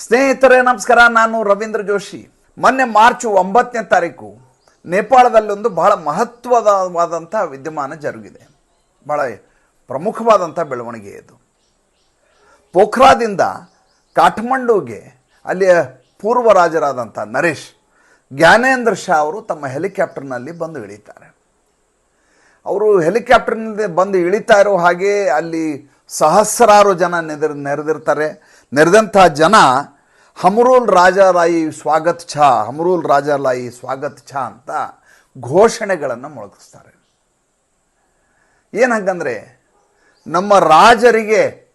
ಸ್ನೇಹಿತರೇ, ನಮಸ್ಕಾರ. ನಾನು ರವೀಂದ್ರ ಜೋಶಿ. ಮೊನ್ನೆ ಮಾರ್ಚ್ ಒಂಬತ್ತನೇ ತಾರೀಕು ನೇಪಾಳದಲ್ಲಿ ಒಂದು ಬಹಳ ಮಹತ್ವದವಾದಂಥ ವಿದ್ಯಮಾನ ಜರುಗಿದೆ. ಬಹಳ ಪ್ರಮುಖವಾದಂಥ ಬೆಳವಣಿಗೆ ಇದು. ಪೋಖ್ರಾದಿಂದ ಕಾಠ್ಮಂಡುಗೆ ಅಲ್ಲಿಯ ಪೂರ್ವ ರಾಜರಾದಂಥ ನರೇಶ್, ಜ್ಞಾನೇಂದ್ರ ಶಾ ಅವರು ತಮ್ಮ ಹೆಲಿಕಾಪ್ಟರ್ನಲ್ಲಿ ಬಂದು ಇಳಿತಾರೆ. ಅವರು ಹೆಲಿಕಾಪ್ಟರ್ನಲ್ಲಿ ಬಂದು ಇಳಿತಾ ಇರೋ ಹಾಗೆ ಅಲ್ಲಿ ಸಹಸ್ರಾರು ಜನ ನೆದಿರ್ ನೆರೆದಿರ್ತಾರೆ. ನೆರೆದಂಥ ಜನ, ಹಮರೂಲ್ ರಾಜಾರಾಯಿ ಸ್ವಾಗತ್ ಛಾ, ಹಮರೂಲ್ ರಾಜಾರಾಯಿ ಸ್ವಾಗತ್ ಛಾ ಅಂತ ಘೋಷಣೆಗಳನ್ನು ಮೊಳಗಿಸ್ತಾರೆ. ಏನು ಹಾಗಂದ್ರೆ, ನಮ್ಮ ರಾಜರಿಗೆ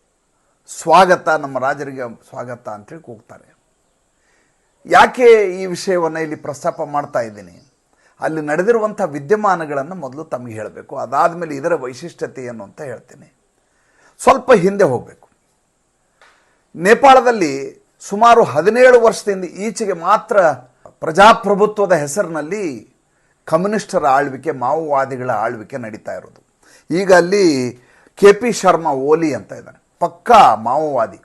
ಸ್ವಾಗತ, ನಮ್ಮ ರಾಜರಿಗೆ ಸ್ವಾಗತ ಅಂತೇಳಿ ಕೂಗ್ತಾರೆ. ಯಾಕೆ ಈ ವಿಷಯವನ್ನು ಇಲ್ಲಿ ಪ್ರಸ್ತಾಪ ಮಾಡ್ತಾ ಇದ್ದೀನಿ? ಅಲ್ಲಿ ನಡೆದಿರುವಂಥ ವಿದ್ಯಮಾನಗಳನ್ನು ಮೊದಲು ತಮಗೆ ಹೇಳಬೇಕು. ಅದಾದಮೇಲೆ ಇದರ ವೈಶಿಷ್ಟ್ಯತೆ ಏನು ಅಂತ ಹೇಳ್ತೀನಿ. ಸ್ವಲ್ಪ ಹಿಂದೆ ಹೋಗಬೇಕು. ನೇಪಾಳದಲ್ಲಿ ಸುಮಾರು ಹದಿನೇಳು ವರ್ಷದಿಂದ ಈಚೆಗೆ ಮಾತ್ರ ಪ್ರಜಾಪ್ರಭುತ್ವದ ಹೆಸರಿನಲ್ಲಿ ಕಮ್ಯುನಿಸ್ಟರ ಆಳ್ವಿಕೆ, ಮಾವೋವಾದಿಗಳ ಆಳ್ವಿಕೆ ನಡೀತಾ ಇರೋದು. ಈಗ ಅಲ್ಲಿ ಕೆ ಪಿ ಶರ್ಮಾ ಓಲಿ ಅಂತ ಇದ್ದಾನೆ ಪಕ್ಕಾ ಮಾವೋವಾದಿ.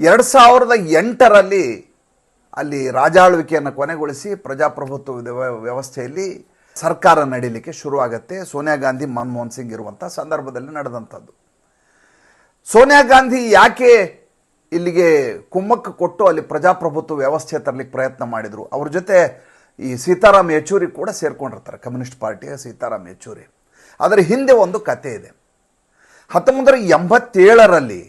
ಎರಡು ಸಾವಿರದ ಎಂಟರಲ್ಲಿ ಅಲ್ಲಿ ರಾಜಾಳ್ವಿಕೆಯನ್ನು ಕೊನೆಗೊಳಿಸಿ ಪ್ರಜಾಪ್ರಭುತ್ವ ವ್ಯವ- ವ್ಯವಸ್ಥೆಯಲ್ಲಿ ಸರ್ಕಾರ ನಡೀಲಿಕ್ಕೆ ಶುರುವಾಗತ್ತೆ. ಸೋನಿಯಾ ಗಾಂಧಿ, ಮನಮೋಹನ್ ಸಿಂಗ್ ಇರುವಂಥ ಸಂದರ್ಭದಲ್ಲಿ ನಡೆದಂಥದ್ದು. ಸೋನಿಯಾ ಗಾಂಧಿ ಯಾಕೆ ಇಲ್ಲಿಗೆ ಕುಮ್ಮಕ್ಕ ಕೊಟ್ಟು ಅಲ್ಲಿ ಪ್ರಜಾಪ್ರಭುತ್ವ ವ್ಯವಸ್ಥೆ ತರಲಿಕ್ಕೆ ಪ್ರಯತ್ನ ಮಾಡಿದರು. ಅವ್ರ ಜೊತೆ ಈ ಸೀತಾರಾಮ್ ಯೆಚೂರಿ ಕೂಡ ಸೇರ್ಕೊಂಡಿರ್ತಾರೆ, ಕಮ್ಯುನಿಸ್ಟ್ ಪಾರ್ಟಿಯ ಸೀತಾರಾಮ್ ಯೆಚೂರಿ. ಅದರ ಹಿಂದೆ ಒಂದು ಕತೆ ಇದೆ. ಹತ್ತೊಂಬತ್ತರ ಎಂಬತ್ತೇಳರಲ್ಲಿ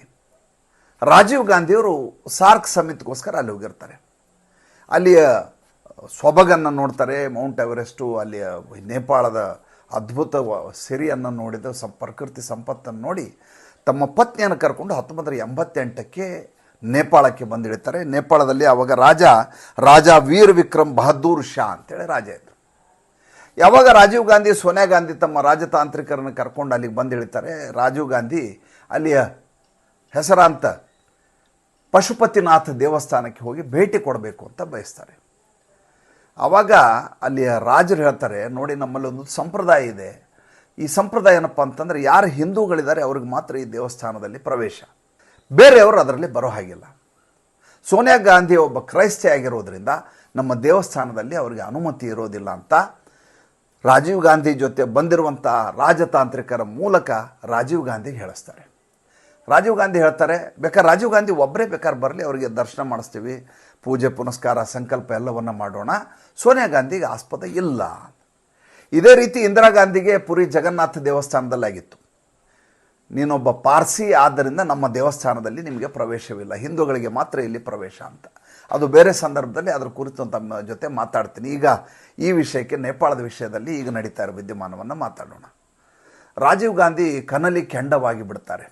ರಾಜೀವ್ ಗಾಂಧಿಯವರು ಸಾರ್ಕ್ ಸಮಿತಿಗೋಸ್ಕರ ಅಲ್ಲಿ ಹೋಗಿರ್ತಾರೆ. ಅಲ್ಲಿಯ ಸೊಬಗನ್ನು ನೋಡ್ತಾರೆ, ಮೌಂಟ್ ಎವರೆಸ್ಟು, ಅಲ್ಲಿಯ ನೇಪಾಳದ ಅದ್ಭುತ ಸಿರಿಯನ್ನು ನೋಡಿದ ಸಂ, ಪ್ರಕೃತಿ ಸಂಪತ್ತನ್ನು ನೋಡಿ ತಮ್ಮ ಪತ್ನಿಯನ್ನು ಕರ್ಕೊಂಡು ಹತ್ತೊಂಬತ್ತರ ಎಂಬತ್ತೆಂಟಕ್ಕೆ ನೇಪಾಳಕ್ಕೆ ಬಂದಿಳಿತಾರೆ ನೇಪಾಳದಲ್ಲಿ ಅವಾಗ ರಾಜ ರಾಜ ವೀರ್ ವಿಕ್ರಮ್ ಬಹದ್ದೂರ್ ಶಾ ಅಂತೇಳಿ ರಾಜ ಇದ್ದರು ಯಾವಾಗ ರಾಜೀವ್ ಗಾಂಧಿ, ಸೋನಿಯಾ ಗಾಂಧಿ ತಮ್ಮ ರಾಜತಾಂತ್ರಿಕರನ್ನು ಕರ್ಕೊಂಡು ಅಲ್ಲಿಗೆ ಬಂದಿಳಿತಾರೆ ರಾಜೀವ್ ಗಾಂಧಿ ಅಲ್ಲಿಯ ಹೆಸರಾಂತ ಪಶುಪತಿನಾಥ ದೇವಸ್ಥಾನಕ್ಕೆ ಹೋಗಿ ಭೇಟಿ ಕೊಡಬೇಕು ಅಂತ ಬಯಸ್ತಾರೆ. ಆವಾಗ ಅಲ್ಲಿಯ ರಾಜರು ಹೇಳ್ತಾರೆ, ನೋಡಿ ನಮ್ಮಲ್ಲಿ ಒಂದು ಸಂಪ್ರದಾಯ ಇದೆ. ಈ ಸಂಪ್ರದಾಯ ಏನಪ್ಪ ಅಂತಂದರೆ ಯಾರು ಹಿಂದೂಗಳಿದ್ದಾರೆ ಅವ್ರಿಗೆ ಮಾತ್ರ ಈ ದೇವಸ್ಥಾನದಲ್ಲಿ ಪ್ರವೇಶ. ಬೇರೆಯವರು ಅದರಲ್ಲಿ ಬರೋ ಹಾಗಿಲ್ಲ. ಸೋನಿಯಾ ಗಾಂಧಿ ಒಬ್ಬ ಕ್ರೈಸ್ತಿ ಆಗಿರೋದ್ರಿಂದ ನಮ್ಮ ದೇವಸ್ಥಾನದಲ್ಲಿ ಅವರಿಗೆ ಅನುಮತಿ ಇರೋದಿಲ್ಲ ಅಂತ ರಾಜೀವ್ ಗಾಂಧಿ ಜೊತೆ ಬಂದಿರುವಂಥ ರಾಜತಾಂತ್ರಿಕರ ಮೂಲಕ ರಾಜೀವ್ ಗಾಂಧಿಗೆ ಹೇಳಿಸ್ತಾರೆ. ರಾಜೀವ್ ಗಾಂಧಿ ಹೇಳ್ತಾರೆ, ಬೇಕಾದ್ರೆ ರಾಜೀವ್ ಗಾಂಧಿ ಒಬ್ಬರೇ ಬೇಕಾದ್ರೆ ಬರಲಿ, ಅವರಿಗೆ ದರ್ಶನ ಮಾಡಿಸ್ತೀವಿ, ಪೂಜೆ ಪುನಸ್ಕಾರ ಸಂಕಲ್ಪ ಎಲ್ಲವನ್ನು ಮಾಡೋಣ. ಸೋನಿಯಾ ಗಾಂಧಿಗೆ ಆಸ್ಪದ ಇಲ್ಲ. ಇದೇ ರೀತಿ ಇಂದಿರಾ ಗಾಂಧಿಗೆ ಪುರಿ ಜಗನ್ನಾಥ ದೇವಸ್ಥಾನದಲ್ಲಾಗಿತ್ತು. ನೀನೊಬ್ಬ ಪಾರ್ಸಿ, ಆದ್ದರಿಂದ ನಮ್ಮ ದೇವಸ್ಥಾನದಲ್ಲಿ ನಿಮಗೆ ಪ್ರವೇಶವಿಲ್ಲ. ಹಿಂದೂಗಳಿಗೆ ಮಾತ್ರ ಇಲ್ಲಿ ಪ್ರವೇಶ ಅಂತ. ಅದು ಬೇರೆ ಸಂದರ್ಭದಲ್ಲಿ ಅದರ ಕುರಿತು ತಮ್ಮ ಜೊತೆ ಮಾತಾಡ್ತೀನಿ. ಈಗ ಈ ವಿಷಯಕ್ಕೆ, ನೇಪಾಳದ ವಿಷಯದಲ್ಲಿ ಈಗ ನಡೀತಾ ಇರೋ ವಿದ್ಯಮಾನವನ್ನು ಮಾತಾಡೋಣ. ರಾಜೀವ್ ಗಾಂಧಿ ಕನಲಿ ಕೆಂಡವಾಗಿ ಬಿಡ್ತಾರೆ.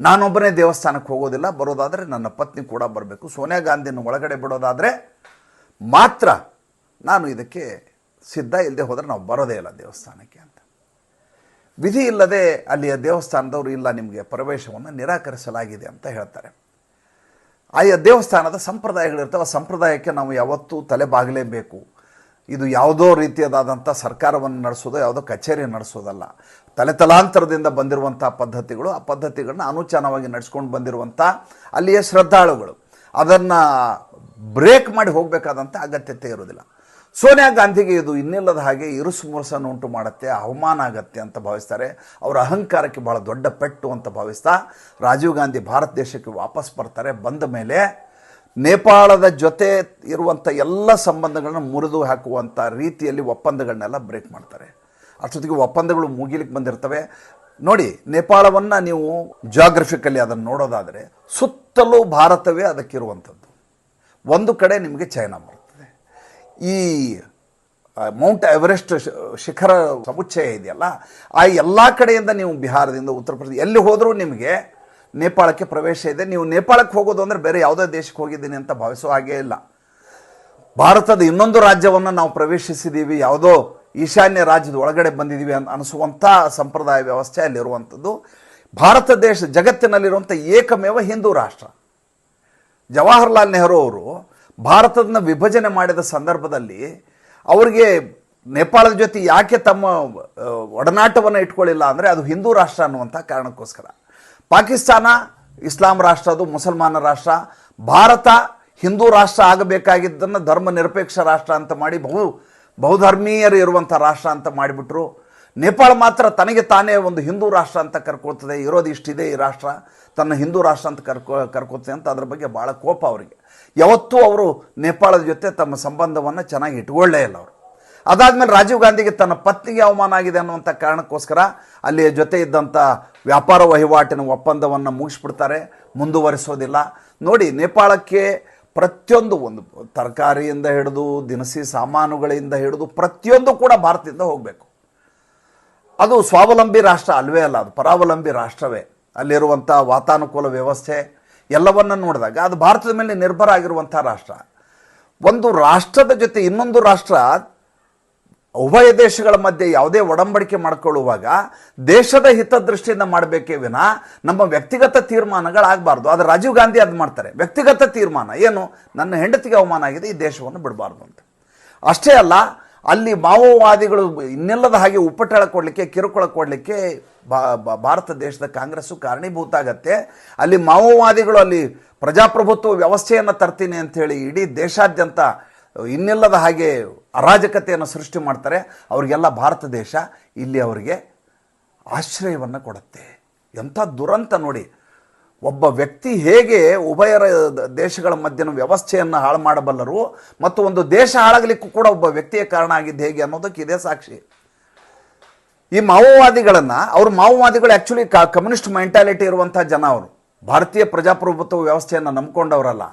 ನಾನೊಬ್ಬನೇ ದೇವಸ್ಥಾನಕ್ಕೆ ಹೋಗೋದಿಲ್ಲ, ಬರೋದಾದರೆ ನನ್ನ ಪತ್ನಿ ಕೂಡ ಬರಬೇಕು. ಸೋನಿಯಾ ಗಾಂಧಿಯನ್ನು ಒಳಗಡೆ ಬಿಡೋದಾದರೆ ಮಾತ್ರ ನಾನು ಇದಕ್ಕೆ ಸಿದ್ಧ ಇಲ್ಲದೆ ಹೋದರೆ ನಾವು ಬರೋದೇ ಇಲ್ಲ ದೇವಸ್ಥಾನಕ್ಕೆ ಅಂತ. ವಿಧಿ ಇಲ್ಲದೆ ಅಲ್ಲಿಯ ದೇವಸ್ಥಾನದವರು ಇಲ್ಲ, ನಿಮಗೆ ಪ್ರವೇಶವನ್ನು ನಿರಾಕರಿಸಲಾಗಿದೆ ಅಂತ ಹೇಳ್ತಾರೆ. ಆಯಾ ದೇವಸ್ಥಾನದ ಸಂಪ್ರದಾಯಗಳಿರ್ತವೆ ಆ ಸಂಪ್ರದಾಯಕ್ಕೆ ನಾವು ಯಾವತ್ತೂ ತಲೆ ಬಾಗಲೇಬೇಕು. ಇದು ಯಾವುದೋ ರೀತಿಯದಾದಂಥ ಸರ್ಕಾರವನ್ನು ನಡೆಸೋದು, ಯಾವುದೋ ಕಚೇರಿ ನಡೆಸೋದಲ್ಲ. ತಲೆ ತಲಾಂತರದಿಂದ ಬಂದಿರುವಂಥ ಪದ್ಧತಿಗಳು, ಆ ಪದ್ಧತಿಗಳನ್ನ ಅನುಚಾನವಾಗಿ ನಡೆಸ್ಕೊಂಡು ಬಂದಿರುವಂಥ ಅಲ್ಲಿಯ ಶ್ರದ್ಧಾಳುಗಳು. ಅದನ್ನು ಬ್ರೇಕ್ ಮಾಡಿ ಹೋಗಬೇಕಾದಂಥ ಅಗತ್ಯತೆ ಇರೋದಿಲ್ಲ ಸೋನಿಯಾ ಗಾಂಧಿಗೆ ಇದು ಇನ್ನಿಲ್ಲದ ಹಾಗೆ ಇರುಸು ಮುರುಸನ್ನು ಉಂಟು ಮಾಡುತ್ತೆ, ಅವಮಾನ ಆಗತ್ತೆ ಅಂತ ಭಾವಿಸ್ತಾರೆ. ಅವರ ಅಹಂಕಾರಕ್ಕೆ ಬಹಳ ದೊಡ್ಡ ಪೆಟ್ಟು ಅಂತ ಭಾವಿಸ್ತಾ ರಾಜೀವ್ ಗಾಂಧಿ ಭಾರತ ದೇಶಕ್ಕೆ ವಾಪಸ್ ಬರ್ತಾರೆ. ಬಂದ ಮೇಲೆ ನೇಪಾಳದ ಜೊತೆ ಇರುವಂಥ ಎಲ್ಲ ಸಂಬಂಧಗಳನ್ನ ಮುರಿದು ಹಾಕುವಂಥ ರೀತಿಯಲ್ಲಿ ಒಪ್ಪಂದಗಳನ್ನೆಲ್ಲ ಬ್ರೇಕ್ ಮಾಡ್ತಾರೆ. ಅಷ್ಟೊತ್ತಿಗೆ ಒಪ್ಪಂದಗಳು ಮುಗಿಲಿಕ್ಕೆ ಬಂದಿರ್ತವೆ. ನೋಡಿ, ನೇಪಾಳವನ್ನು ನೀವು ಜಾಗ್ರಫಿಕಲಿ ಅದನ್ನು ನೋಡೋದಾದರೆ ಸುತ್ತಲೂ ಭಾರತವೇ ಅದಕ್ಕಿರುವಂಥದ್ದು ಒಂದು ಕಡೆ ನಿಮಗೆ ಚೈನಾ ಬರ್ತದೆ ಈ ಮೌಂಟ್ ಎವರೆಸ್ಟ್ ಶಿಖರ ಸಮುಚ್ಚಯ ಇದೆಯಲ್ಲ, ಆ ಎಲ್ಲ ಕಡೆಯಿಂದ ನೀವು ಬಿಹಾರದಿಂದ ಉತ್ತರ ಪ್ರದೇಶ, ಎಲ್ಲಿ ಹೋದರೂ ನಿಮಗೆ ನೇಪಾಳಕ್ಕೆ ಪ್ರವೇಶ ಇದೆ. ನೀವು ನೇಪಾಳಕ್ಕೆ ಹೋಗೋದು ಅಂದರೆ ಬೇರೆ ಯಾವುದೇ ದೇಶಕ್ಕೆ ಹೋಗಿದ್ದೀನಿ ಅಂತ ಭಾವಿಸೋ ಹಾಗೇ ಇಲ್ಲ. ಭಾರತದ ಇನ್ನೊಂದು ರಾಜ್ಯವನ್ನು ನಾವು ಪ್ರವೇಶಿಸಿದ್ದೀವಿ ಯಾವುದೋ ಈಶಾನ್ಯ ರಾಜ್ಯದ ಒಳಗಡೆ ಬಂದಿದ್ದೀವಿ ಅಂತ ಅನಿಸುವಂಥ ಸಂಪ್ರದಾಯ ವ್ಯವಸ್ಥೆ ಅಲ್ಲಿರುವಂಥದ್ದು. ಭಾರತ ದೇಶ ಜಗತ್ತಿನಲ್ಲಿರುವಂಥ ಏಕಮೇವ ಹಿಂದೂ ರಾಷ್ಟ್ರ. ಜವಾಹರ್ಲಾಲ್ ನೆಹರು ಅವರು ಭಾರತದನ್ನ ವಿಭಜನೆ ಮಾಡಿದ ಸಂದರ್ಭದಲ್ಲಿ ಅವರಿಗೆ ನೇಪಾಳದ ಜೊತೆ ಯಾಕೆ ತಮ್ಮ ಒಡನಾಟವನ್ನು ಇಟ್ಕೊಳ್ಳಿಲ್ಲ ಅಂದರೆ ಅದು ಹಿಂದೂ ರಾಷ್ಟ್ರ ಅನ್ನುವಂಥ ಕಾರಣಕ್ಕೋಸ್ಕರ. ಪಾಕಿಸ್ತಾನ ಇಸ್ಲಾಂ ರಾಷ್ಟ್ರ ಅದು, ಮುಸಲ್ಮಾನ ರಾಷ್ಟ್ರ. ಭಾರತ ಹಿಂದೂ ರಾಷ್ಟ್ರ ಆಗಬೇಕಾಗಿದ್ದನ್ನು ಧರ್ಮ ನಿರಪೇಕ್ಷ ರಾಷ್ಟ್ರ ಅಂತ ಮಾಡಿ ಬಹು, ಬಹುಧರ್ಮೀಯರು ಇರುವಂಥ ರಾಷ್ಟ್ರ ಅಂತ ಮಾಡಿಬಿಟ್ರು. ನೇಪಾಳ ಮಾತ್ರ ತನಗೆ ತಾನೇ ಒಂದು ಹಿಂದೂ ರಾಷ್ಟ್ರ ಅಂತ ಕರ್ಕೊಳ್ತದೆ. ಇರೋದು ಇಷ್ಟಿದೆ ಈ ರಾಷ್ಟ್ರ. ತನ್ನ ಹಿಂದೂ ರಾಷ್ಟ್ರ ಅಂತ ಕರ್ಕೊ, ಕರ್ಕೊಳ್ತದೆ ಅಂತ ಅದ್ರ ಬಗ್ಗೆ ಭಾಳ ಕೋಪ ಅವರಿಗೆ. ಯಾವತ್ತೂ ಅವರು ನೇಪಾಳದ ಜೊತೆ ತಮ್ಮ ಸಂಬಂಧವನ್ನು ಚೆನ್ನಾಗಿ ಇಟ್ಕೊಳ್ಳೇ ಇಲ್ಲ ಅವರು. ಅದಾದಮೇಲೆ ರಾಜೀವ್ ಗಾಂಧಿಗೆ ತನ್ನ ಪತ್ನಿಗೆ ಅವಮಾನ ಆಗಿದೆ ಅನ್ನುವಂಥ ಕಾರಣಕ್ಕೋಸ್ಕರ ಅಲ್ಲಿ ಜೊತೆ ಇದ್ದಂಥ ವ್ಯಾಪಾರ ವಹಿವಾಟಿನ ಒಪ್ಪಂದವನ್ನು ಮುಗಿಸ್ಬಿಡ್ತಾರೆ, ಮುಂದುವರಿಸೋದಿಲ್ಲ. ನೋಡಿ, ನೇಪಾಳಕ್ಕೆ ಪ್ರತಿಯೊಂದು ಒಂದು ತರಕಾರಿಯಿಂದ ಹಿಡಿದು, ದಿನಸಿ ಸಾಮಾನುಗಳಿಂದ ಹಿಡಿದು ಪ್ರತಿಯೊಂದು ಕೂಡ ಭಾರತದಿಂದ ಹೋಗಬೇಕು. ಅದು ಸ್ವಾವಲಂಬಿ ರಾಷ್ಟ್ರ ಅಲ್ವೇ ಅಲ್ಲ, ಅದು ಪರಾವಲಂಬಿ ರಾಷ್ಟ್ರವೇ. ಅಲ್ಲಿರುವಂಥ ವಾತಾನುಕೂಲ ವ್ಯವಸ್ಥೆ ಎಲ್ಲವನ್ನ ನೋಡಿದಾಗ ಅದು ಭಾರತದ ಮೇಲೆ ನಿರ್ಭರ ಆಗಿರುವಂಥ ರಾಷ್ಟ್ರ. ಒಂದು ರಾಷ್ಟ್ರದ ಜೊತೆ ಇನ್ನೊಂದು ರಾಷ್ಟ್ರ ಉಭಯ ದೇಶಗಳ ಮಧ್ಯೆ ಯಾವುದೇ ಒಡಂಬಡಿಕೆ ಮಾಡಿಕೊಳ್ಳುವಾಗ ದೇಶದ ಹಿತದೃಷ್ಟಿಯಿಂದ ಮಾಡಬೇಕೇ ವಿನ ನಮ್ಮ ವ್ಯಕ್ತಿಗತ ತೀರ್ಮಾನಗಳಾಗಬಾರ್ದು. ಆದರೆ ರಾಜೀವ್ ಗಾಂಧಿ ಅದು ಮಾಡ್ತಾರೆ. ವ್ಯಕ್ತಿಗತ ತೀರ್ಮಾನ. ಏನು? ನನ್ನ ಹೆಂಡತಿಗೆ ಅವಮಾನ ಆಗಿದೆ, ಈ ದೇಶವನ್ನು ಬಿಡಬಾರ್ದು ಅಂತ. ಅಷ್ಟೇ ಅಲ್ಲ, ಅಲ್ಲಿ ಮಾವೋವಾದಿಗಳು ಇನ್ನೆಲ್ಲದ ಹಾಗೆ ಉಪಟಳ ಕೊಡಲಿಕ್ಕೆ, ಕಿರುಕುಳ ಕೊಡಲಿಕ್ಕೆ ಭಾರತ ದೇಶದ ಕಾಂಗ್ರೆಸ್ಸು ಕಾರಣೀಭೂತ ಆಗತ್ತೆ ಅಲ್ಲಿ ಮಾವೋವಾದಿಗಳು ಅಲ್ಲಿ ಪ್ರಜಾಪ್ರಭುತ್ವ ವ್ಯವಸ್ಥೆಯನ್ನು ತರ್ತೀನಿ ಅಂಥೇಳಿ ಇಡೀ ದೇಶಾದ್ಯಂತ ಇನ್ನೆಲ್ಲದ ಹಾಗೆ ಅರಾಜಕತೆಯನ್ನು ಸೃಷ್ಟಿ ಮಾಡ್ತಾರೆ. ಅವರಿಗೆಲ್ಲ ಭಾರತ ದೇಶ ಇಲ್ಲಿ ಅವರಿಗೆ ಆಶ್ರಯವನ್ನು ಕೊಡುತ್ತೆ. ಎಂಥ ದುರಂತ ನೋಡಿ. ಒಬ್ಬ ವ್ಯಕ್ತಿ ಹೇಗೆ ಉಭಯ ದೇಶಗಳ ಮಧ್ಯನ ವ್ಯವಸ್ಥೆಯನ್ನು ಹಾಳು ಮಾಡಬಲ್ಲರು ಮತ್ತು ಒಂದು ದೇಶ ಹಾಳಾಗಲಿಕ್ಕೂ ಕೂಡ ಒಬ್ಬ ವ್ಯಕ್ತಿಯ ಕಾರಣ ಆಗಿದ್ದು ಹೇಗೆ ಅನ್ನೋದಕ್ಕೆ ಇದೇ ಸಾಕ್ಷಿ. ಈ ಮಾವೋವಾದಿಗಳನ್ನು, ಅವರು ಮಾವೋವಾದಿಗಳು ಆ್ಯಕ್ಚುಲಿ ಕಮ್ಯುನಿಸ್ಟ್ ಮೆಂಟಾಲಿಟಿ ಇರುವಂಥ ಜನ ಅವರು. ಭಾರತೀಯ ಪ್ರಜಾಪ್ರಭುತ್ವ ವ್ಯವಸ್ಥೆಯನ್ನು ನಂಬ್ಕೊಂಡವರಲ್ಲ.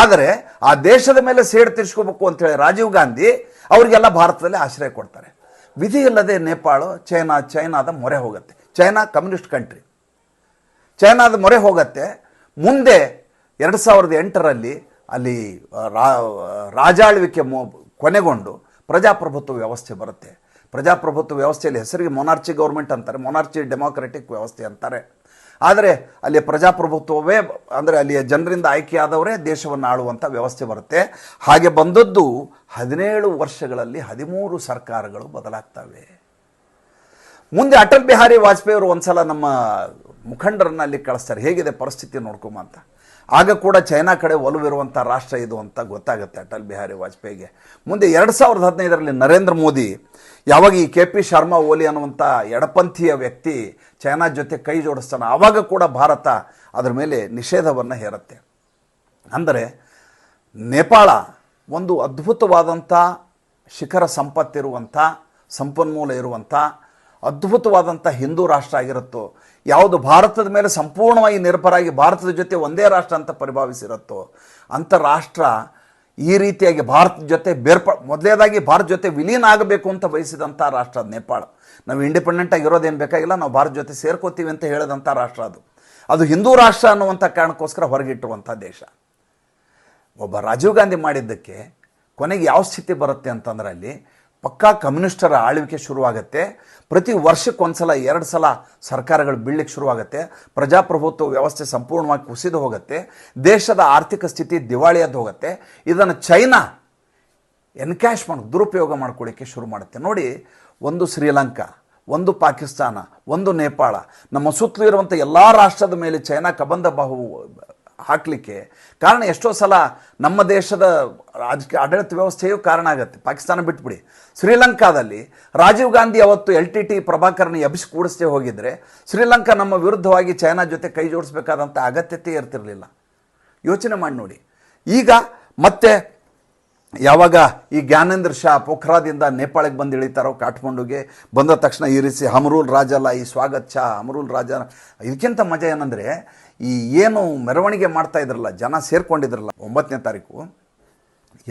ಆದರೆ ಆ ದೇಶದ ಮೇಲೆ ಸೇಡು ತೀರ್ಸ್ಕೋಬೇಕು ಅಂತೇಳಿ ರಾಜೀವ್ ಗಾಂಧಿ ಅವರಿಗೆಲ್ಲ ಭಾರತದಲ್ಲಿ ಆಶ್ರಯ ಕೊಡ್ತಾರೆ. ವಿಧಿ ಇಲ್ಲದೆ ನೇಪಾಳ, ಚೈನಾ, ಚೈನಾದ ಮೊರೆ ಹೋಗುತ್ತೆ. ಚೈನಾ ಕಮ್ಯುನಿಸ್ಟ್ ಕಂಟ್ರಿ ಚೈನಾದ ಮೊರೆ ಹೋಗತ್ತೆ. ಮುಂದೆ ಎರಡು ಸಾವಿರದ ಎಂಟರಲ್ಲಿ ಅಲ್ಲಿ ರಾಜಾಳ್ವಿಕೆ ಕೊನೆಗೊಂಡು ಪ್ರಜಾಪ್ರಭುತ್ವ ವ್ಯವಸ್ಥೆ ಬರುತ್ತೆ. ಪ್ರಜಾಪ್ರಭುತ್ವ ವ್ಯವಸ್ಥೆಯಲ್ಲಿ ಹೆಸರಿಗೆ ಮೊನಾರ್ಚಿ ಗೌರ್ಮೆಂಟ್ ಅಂತಾರೆ. ಮೊನಾರ್ಚಿ ಡೆಮೋಕ್ರೆಟಿಕ್ ವ್ಯವಸ್ಥೆ ಅಂತಾರೆ. ಆದರೆ ಅಲ್ಲಿ ಪ್ರಜಾಪ್ರಭುತ್ವವೇ, ಅಂದರೆ ಅಲ್ಲಿಯ ಜನರಿಂದ ಆಯ್ಕೆಯಾದವರೇ ದೇಶವನ್ನು ಆಳುವಂಥ ವ್ಯವಸ್ಥೆ ಬರುತ್ತೆ. ಹಾಗೆ ಬಂದದ್ದು ಹದಿನೇಳು ವರ್ಷಗಳಲ್ಲಿ ಹದಿಮೂರು ಸರ್ಕಾರಗಳು ಬದಲಾಗ್ತವೆ. ಮುಂದೆ ಅಟಲ್ ಬಿಹಾರಿ ವಾಜಪೇಯಿ ಅವರು ಒಂದ್ಸಲ ನಮ್ಮ ಮುಖಂಡರನ್ನ ಅಲ್ಲಿ ಕಳಿಸ್ತಾರೆ. ಹೇಗಿದೆ ಪರಿಸ್ಥಿತಿ ನೋಡ್ಕೊಂಬ ಅಂತ ಆಗ ಕೂಡ ಚೈನಾ ಕಡೆ ಒಲವಿರುವಂಥ ರಾಷ್ಟ್ರ ಇದು ಅಂತ ಗೊತ್ತಾಗುತ್ತೆ ಅಟಲ್ ಬಿಹಾರಿ ವಾಜಪೇಯಿಗೆ. ಮುಂದೆ ಎರಡು ಸಾವಿರದ ಹದಿನೈದರಲ್ಲಿ ನರೇಂದ್ರ ಮೋದಿ, ಯಾವಾಗ ಈ ಕೆ ಪಿ ಶರ್ಮಾ ಓಲಿ ಅನ್ನುವಂಥ ಎಡಪಂಥೀಯ ವ್ಯಕ್ತಿ ಚೈನಾ ಜೊತೆ ಕೈ ಜೋಡಿಸ್ತಾನೆ ಆವಾಗ ಕೂಡ ಭಾರತ ಅದರ ಮೇಲೆ ನಿಷೇಧವನ್ನು ಹೇರುತ್ತೆ. ಅಂದರೆ ನೇಪಾಳ ಒಂದು ಅದ್ಭುತವಾದಂಥ ಶಿಖರ ಸಂಪತ್ತಿರುವಂಥ ಸಂಪನ್ಮೂಲ ಇರುವಂಥ ಅದ್ಭುತವಾದಂಥ ಹಿಂದೂ ರಾಷ್ಟ್ರ ಆಗಿರುತ್ತೋ, ಯಾವುದು ಭಾರತದ ಮೇಲೆ ಸಂಪೂರ್ಣವಾಗಿ ನಿರ್ಭರಾಗಿ ಭಾರತದ ಜೊತೆ ಒಂದೇ ರಾಷ್ಟ್ರ ಅಂತ ಪರಿಭಾವಿಸಿರುತ್ತೋ, ಅಂಥ ರಾಷ್ಟ್ರ ಈ ರೀತಿಯಾಗಿ ಭಾರತದ ಜೊತೆ ಬೇರ್ಪ, ಮೊದಲೇದಾಗಿ ಭಾರತ ಜೊತೆ ವಿಲೀನ ಆಗಬೇಕು ಅಂತ ಬಯಸಿದಂಥ ರಾಷ್ಟ್ರ ಅದು ನೇಪಾಳ. ನಾವು ಇಂಡಿಪೆಂಡೆಂಟ್ ಆಗಿರೋದೇನು ಬೇಕಾಗಿಲ್ಲ, ನಾವು ಭಾರತ ಜೊತೆ ಸೇರ್ಕೋತೀವಿ ಅಂತ ಹೇಳಿದಂಥ ರಾಷ್ಟ್ರ ಅದು. ಅದು ಹಿಂದೂ ರಾಷ್ಟ್ರ ಅನ್ನುವಂಥ ಕಾರಣಕ್ಕೋಸ್ಕರ ಹೊರಗಿಟ್ಟಿರುವಂಥ ದೇಶ. ಒಬ್ಬ ರಾಜೀವ್ ಗಾಂಧಿ ಮಾಡಿದ್ದಕ್ಕೆ ಕೊನೆಗೆ ಯಾವ ಸ್ಥಿತಿ ಬರುತ್ತೆ ಅಂತಂದ್ರೆ ಅಲ್ಲಿ ಪಕ್ಕಾ ಕಮ್ಯುನಿಸ್ಟರ ಆಳ್ವಿಕೆ ಶುರುವಾಗುತ್ತೆ. ಪ್ರತಿ ವರ್ಷಕ್ಕೊಂದ್ಸಲ ಎರಡು ಸಲ ಸರ್ಕಾರಗಳು ಬೀಳಲಿಕ್ಕೆ ಶುರುವಾಗುತ್ತೆ. ಪ್ರಜಾಪ್ರಭುತ್ವ ವ್ಯವಸ್ಥೆ ಸಂಪೂರ್ಣವಾಗಿ ಕುಸಿದು ಹೋಗುತ್ತೆ. ದೇಶದ ಆರ್ಥಿಕ ಸ್ಥಿತಿ ದಿವಾಳಿಯದ್ದು ಹೋಗುತ್ತೆ. ಇದನ್ನು ಚೈನಾ ಎನ್ಕ್ಯಾಶ್ ಮಾಡಿ, ದುರುಪಯೋಗ ಮಾಡ್ಕೊಳ್ಳಿಕ್ಕೆ ಶುರು ಮಾಡುತ್ತೆ. ನೋಡಿ, ಒಂದು ಶ್ರೀಲಂಕಾ, ಒಂದು ಪಾಕಿಸ್ತಾನ, ಒಂದು ನೇಪಾಳ, ನಮ್ಮ ಸುತ್ತಲೂ ಇರುವಂಥ ಎಲ್ಲ ರಾಷ್ಟ್ರದ ಮೇಲೆ ಚೈನಾ ಕಬಂಧ ಬಾಹು ಹಾಕಲಿಕ್ಕೆ. ಕಾರಣ ಎಷ್ಟೋ ಸಲ ನಮ್ಮ ದೇಶದ ರಾಜಕೀಯ ಆಡಳಿತ ವ್ಯವಸ್ಥೆಯೂ ಕಾರಣ ಆಗುತ್ತೆ. ಪಾಕಿಸ್ತಾನ ಬಿಟ್ಬಿಡಿ. ಶ್ರೀಲಂಕಾದಲ್ಲಿ ರಾಜೀವ್ ಗಾಂಧಿ ಅವತ್ತು ಎಲ್ ಟಿ ಟಿ ಪ್ರಭಾಕರ್ನ ಎಬ್ಸಿ ಕೂಡಿಸ್ತೇ ಹೋಗಿದ್ರೆ ಶ್ರೀಲಂಕಾ ನಮ್ಮ ವಿರುದ್ಧವಾಗಿ ಚೈನಾ ಜೊತೆ ಕೈ ಜೋಡಿಸ್ಬೇಕಾದಂಥ ಅಗತ್ಯತೆ ಇರ್ತಿರಲಿಲ್ಲ. ಯೋಚನೆ ಮಾಡಿ ನೋಡಿ. ಈಗ ಮತ್ತೆ ಯಾವಾಗ ಈ ಜ್ಞಾನೇಂದ್ರ ಶಾ ಪೋಖ್ರಾದಿಂದ ನೇಪಾಳಕ್ಕೆ ಬಂದು ಇಳಿತಾರೋ ಕಾಠ್ಮಂಡುಗೆ, ಬಂದ ತಕ್ಷಣ ಇರಿಸಿ, ಅಮರೂಲ್ ರಾಜಲ್ಲ ಈ ಸ್ವಾಗತ್ ಶಾ ಅಮರೂಲ್ ರಾಜ ಇದಕ್ಕಿಂತ ಮಜಾ ಏನಂದರೆ, ಈ ಏನು ಮೆರವಣಿಗೆ ಮಾಡ್ತಾ ಇದ್ರಲ್ಲ, ಜನ ಸೇರ್ಕೊಂಡಿದ್ರಲ್ಲ, ಒಂಬತ್ತನೇ ತಾರೀಕು,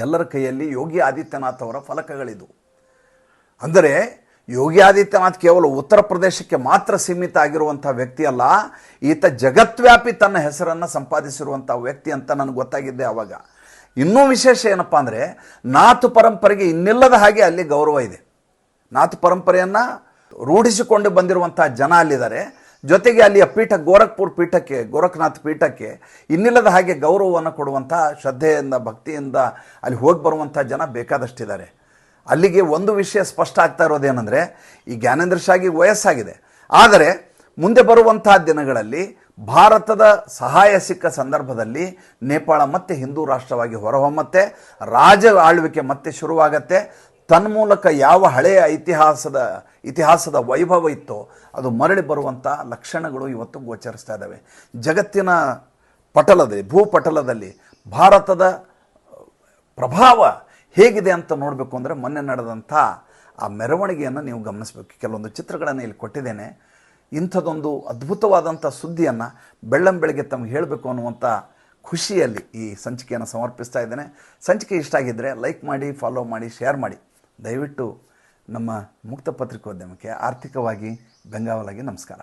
ಎಲ್ಲರ ಕೈಯಲ್ಲಿ ಯೋಗಿ ಆದಿತ್ಯನಾಥ್ ಅವರ ಫಲಕಗಳಿದ್ವು. ಅಂದರೆ, ಯೋಗಿ ಆದಿತ್ಯನಾಥ್ ಕೇವಲ ಉತ್ತರ ಪ್ರದೇಶಕ್ಕೆ ಮಾತ್ರ ಸೀಮಿತ ಆಗಿರುವಂಥ ವ್ಯಕ್ತಿ ಅಲ್ಲ, ಈತ ಜಗತ್ವ್ಯಾಪಿ ತನ್ನ ಹೆಸರನ್ನು ಸಂಪಾದಿಸಿರುವಂಥ ವ್ಯಕ್ತಿ ಅಂತ ನನಗೆ ಗೊತ್ತಾಗಿದ್ದೆ ಆವಾಗ. ಇನ್ನೂ ವಿಶೇಷ ಏನಪ್ಪ ಅಂದರೆ ನಾತು ಪರಂಪರೆಗೆ ಇನ್ನಿಲ್ಲದ ಹಾಗೆ ಅಲ್ಲಿ ಗೌರವ ಇದೆ. ನಾಥ ಪರಂಪರೆಯನ್ನು ರೂಢಿಸಿಕೊಂಡು ಬಂದಿರುವಂಥ ಜನ ಅಲ್ಲಿದ್ದಾರೆ. ಜೊತೆಗೆ ಅಲ್ಲಿಯ ಪೀಠ ಗೋರಖ್ಪುರ್ ಪೀಠಕ್ಕೆ, ಗೋರಖನಾಥ್ ಪೀಠಕ್ಕೆ ಇನ್ನಿಲ್ಲದ ಹಾಗೆ ಗೌರವವನ್ನು ಕೊಡುವಂಥ ಶ್ರದ್ಧೆಯಿಂದ, ಭಕ್ತಿಯಿಂದ ಅಲ್ಲಿ ಹೋಗಿ ಬರುವಂಥ ಜನ ಬೇಕಾದಷ್ಟಿದ್ದಾರೆ. ಅಲ್ಲಿಗೆ ಒಂದು ವಿಷಯ ಸ್ಪಷ್ಟ ಆಗ್ತಾ ಇರೋದೇನೆಂದರೆ ಈ ಜ್ಞಾನೇಂದ್ರ ಶಾಗಿ ವಯಸ್ಸಾಗಿದೆ. ಆದರೆ ಮುಂದೆ ಬರುವಂತಹ ದಿನಗಳಲ್ಲಿ ಭಾರತದ ಸಹಾಯ ಸಿಕ್ಕ ಸಂದರ್ಭದಲ್ಲಿ ನೇಪಾಳ ಮತ್ತೆ ಹಿಂದೂ ರಾಷ್ಟ್ರವಾಗಿ ಹೊರಹೊಮ್ಮತ್ತೆ ರಾಜ ಆಳ್ವಿಕೆ ಮತ್ತೆ ಶುರುವಾಗತ್ತೆ. ತನ್ಮೂಲಕ ಯಾವ ಹಳೆಯ ಇತಿಹಾಸದ ಇತಿಹಾಸದ ವೈಭವ ಇತ್ತೋ ಅದು ಮರಳಿ ಬರುವಂಥ ಲಕ್ಷಣಗಳು ಇವತ್ತು ಗೋಚರಿಸ್ತಾ ಇದ್ದಾವೆ ಜಗತ್ತಿನ ಪಟಲದಲ್ಲಿ ಭೂಪಟಲದಲ್ಲಿ ಭಾರತದ ಪ್ರಭಾವ ಹೇಗಿದೆ ಅಂತ ನೋಡಬೇಕು ಅಂದರೆ ಮೊನ್ನೆ ನಡೆದಂಥ ಆ ಮೆರವಣಿಗೆಯನ್ನು ನೀವು ಗಮನಿಸಬೇಕು. ಕೆಲವೊಂದು ಚಿತ್ರಗಳನ್ನು ಇಲ್ಲಿ ಕೊಟ್ಟಿದ್ದೇನೆ. ಇಂಥದ್ದೊಂದು ಅದ್ಭುತವಾದಂಥ ಸುದ್ದಿಯನ್ನು ಬೆಳ್ಳಂಬೆಳಗ್ಗೆ ತಮಗೆ ಹೇಳಬೇಕು ಅನ್ನುವಂಥ ಖುಷಿಯಲ್ಲಿ ಈ ಸಂಚಿಕೆಯನ್ನು ಸಮರ್ಪಿಸ್ತಾ ಇದ್ದೇನೆ. ಸಂಚಿಕೆ ಇಷ್ಟ ಆಗಿದ್ದರೆ ಲೈಕ್ ಮಾಡಿ, ಫಾಲೋ ಮಾಡಿ, ಶೇರ್ ಮಾಡಿ. ದಯವಿಟ್ಟು ನಮ್ಮ ಮುಕ್ತ ಪತ್ರಿಕೋದ್ಯಮಕ್ಕೆ ಆರ್ಥಿಕವಾಗಿ ಬೆಂಗಾವಲಾಗಿ ನಮಸ್ಕಾರ.